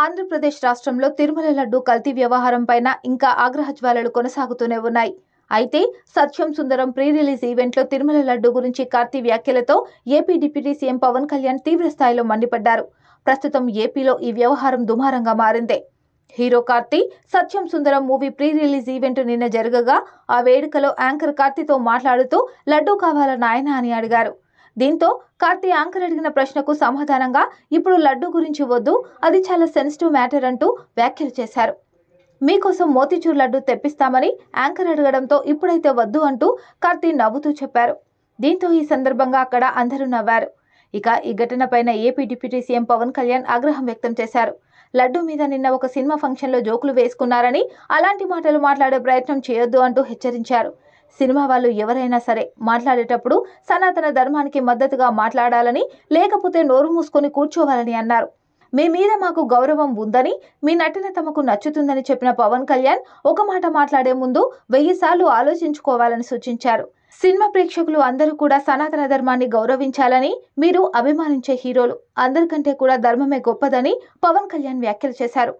ఆంధ్రప్రదేశ్ రాష్ట్రంలో తిరుమల లడ్డు కల్తీ వ్యవహారం పైన ఇంకా ఆగ్రహ జ్వాలలు కొనసాగుతూనే ఉన్నాయి. అయితే సత్యం సుందరం ప్రీ రిలీజ్ ఈవెంట్లో తిరుమల లడ్డు గురించి కార్తీ వ్యాఖ్యలతో AP deputy CM Pawan Kalyan తీవ్ర స్థాయిలో మండిపడ్డారు. ప్రస్తుతం ఏపీలో ఈ వ్యవహారం దుమారంగా మారిందే. Hero Karthi Sathyam Sundaram movie pre release event నిన్న జరగగా ఆ వేడుకలో యాంకర్ కార్తీతో మాట్లాడుతూ లడ్డు కావాలా నాయనా? అని అడిగారు. దీంతో కార్తీ యాంకర్ అడిగిన ప్రశ్నకు సమాధానంగా ఇప్పుడు లడ్డు గురించి వద్దు అది చాలా సెన్సిటివ్ మ్యాటర్ అంటూ వ్యాఖ్యలు చేశారు. మీకోసం మోతిచూర్ లడ్డు తెప్పిస్తామని యాంకర్ అడగడంతో ఇప్పుడైతే వద్దు అంటూ కార్తీ నవ్వుతూ చెప్పారు. దీంతో ఈ సందర్భంగా అక్కడ అందరూ నవ్వారు. ఇక ఈ ఘటనపైన AP deputy CM Pawan Kalyan ఆగ్రహం వ్యక్తం చేశారు. లడ్డు మీద నిన్న ఒక సినిమా ఫంక్షన్లో జోకులు వేసుకున్నారని అలాంటి మాటలు మాట్లాడే ప్రయత్నం చేయొద్దు అంటూ హెచ్చరించారు. సినిమా వాళ్ళు ఎవరైనా సరే మాట్లాడేటప్పుడు సనాతన ధర్మానికి మద్దతుగా మాట్లాడాలని లేకపోతే నోరు మూసుకొని కూర్చోవాలని అన్నారు. మీ మీద మాకు గౌరవం ఉందని మీ నటన తమకు నచ్చుతుందని చెప్పిన పవన్ కళ్యాణ్ ఒక మాట మాట్లాడే ముందు వెయ్యి సార్లు ఆలోచించుకోవాలని సూచించారు. సినిమా ప్రేక్షకులు అందరూ కూడా సనాతన ధర్మాన్ని గౌరవించాలని మీరు అభిమానించే హీరోలు అందరికంటే కూడా ధర్మమే గొప్పదని పవన్ కళ్యాణ్ వ్యాఖ్యలు చేశారు.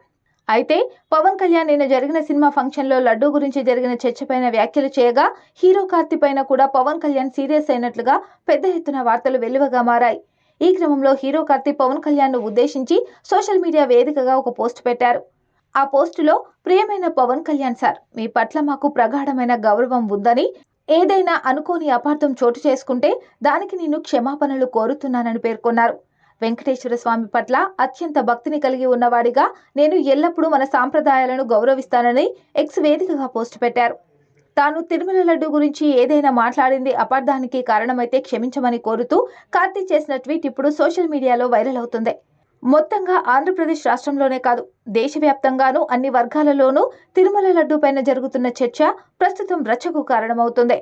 అయితే పవన్ కళ్యాణ్ నిన్న జరిగిన సినిమా ఫంక్షన్లో లడ్డూ గురించి జరిగిన చర్చపైన వ్యాఖ్యలు చేయగా హీరో కార్తి పైన కూడా పవన్ కళ్యాణ్ సీరియస్ అయినట్లుగా పెద్ద ఎత్తున వార్తలు వెలువగా మారాయి. ఈ క్రమంలో హీరో కార్తి పవన్ కళ్యాణ్ను ఉద్దేశించి సోషల్ మీడియా వేదికగా ఒక పోస్ట్ పెట్టారు. ఆ పోస్టులో ప్రియమైన పవన్ కళ్యాణ్ సార్ మీ పట్ల మాకు ప్రగాఢమైన గౌరవం ఉందని ఏదైనా అనుకోని అపార్థం చోటు చేసుకుంటే దానికి నేను క్షమాపణలు కోరుతున్నానని పేర్కొన్నారు. వెంకటేశ్వర స్వామి పట్ల అత్యంత భక్తిని కలిగి ఉన్నవాడిగా నేను ఎల్లప్పుడూ మన సాంప్రదాయాలను గౌరవిస్తానని ఎక్స్ వేదికగా పోస్ట్ పెట్టారు. తాను తిరుమల లడ్డు గురించి ఏదైనా మాట్లాడింది అపార్థానికి కారణమైతే క్షమించమని కోరుతూ కార్తీ చేసిన ట్వీట్ ఇప్పుడు సోషల్ మీడియాలో వైరల్ అవుతుంది. మొత్తంగా ఆంధ్రప్రదేశ్ రాష్ట్రంలోనే కాదు దేశవ్యాప్తంగానూ అన్ని వర్గాలలోనూ తిరుమల లడ్డు పైన జరుగుతున్న చర్చ ప్రస్తుతం రచ్చకు కారణమవుతుంది.